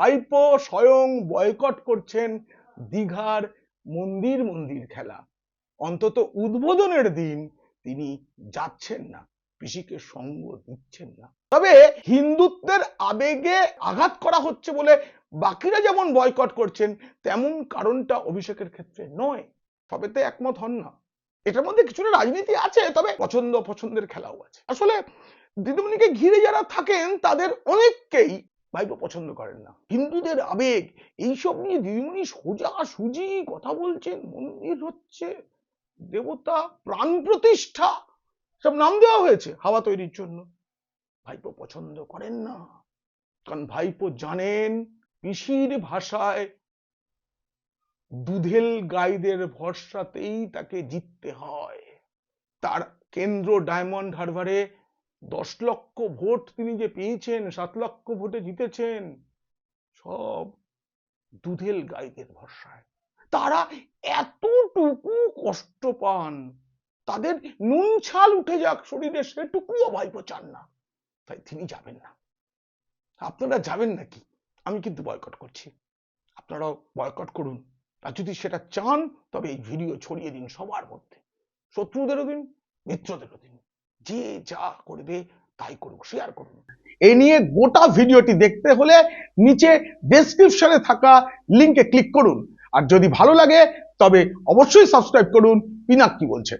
ভাইপো স্বয়ং বয়কট করছেন দীঘার মন্দির মন্দির খেলা। অন্তত উদ্বোধনের দিন তিনি যাচ্ছেন না পিসিকে সঙ্গ দিচ্ছেন না। তবে হিন্দুত্বের আবেগে আঘাত করা হচ্ছে বলে বাকিরা যেমন বয়কট করছেন, তেমন কারণটা অভিষেকের ক্ষেত্রে নয়। সবেতে একমত হন না। এটার মধ্যে কিছুটা রাজনীতি আছে, তবে পছন্দ পছন্দের খেলাও আছে। আসলে দিদিমণিকে ঘিরে যারা থাকেন, তাদের অনেককেই ভাইপো পছন্দ করেন না। হিন্দুদের আবেগ, এইসব নিয়ে দিদিমণি সোজা সুজি কথা বলছেন, মন্দির হচ্ছে দেবতা প্রাণ প্রতিষ্ঠা। সব নাম দেওয়া হয়েছে হাওয়া তৈরির জন্য। ভাইপো পছন্দ করেন না, কারণ ভাইপো জানেন পিসির ভাষায় দুধেল গাইদের ভরসাতেই তাকে জিততে হয়। তার কেন্দ্র ডায়মন্ড হারবারে দশ লক্ষ ভোট তিনি যে পেয়েছেন, সাত লক্ষ ভোটে জিতেছেন, সব দুধেল গাইদের ভরসায়। তারা এতটুকু কষ্ট পান, তাদের নুন ছাল উঠে যাক শরীরে, সেটুকুও ভাইপো চান না। তাই তিনি যাবেন না। আপনারা যাবেন নাকি? আমি কিন্তু বয়কট করছি। আপনারাও বয়কট করুন। আর যদি সেটা চান, তবে এই ভিডিও ছড়িয়ে দিন সবার মধ্যে। শত্রুদেরও দিন, মিত্রদেরও দিন। যে যা করবে তাই করুক শেয়ার করুন। এই নিয়ে গোটা ভিডিওটি দেখতে হলে নিচে ডেসক্রিপশনে থাকা লিঙ্কে ক্লিক করুন। আর যদি ভালো লাগে, তবে অবশ্যই সাবস্ক্রাইব করুন। পিনাক কি বলছে?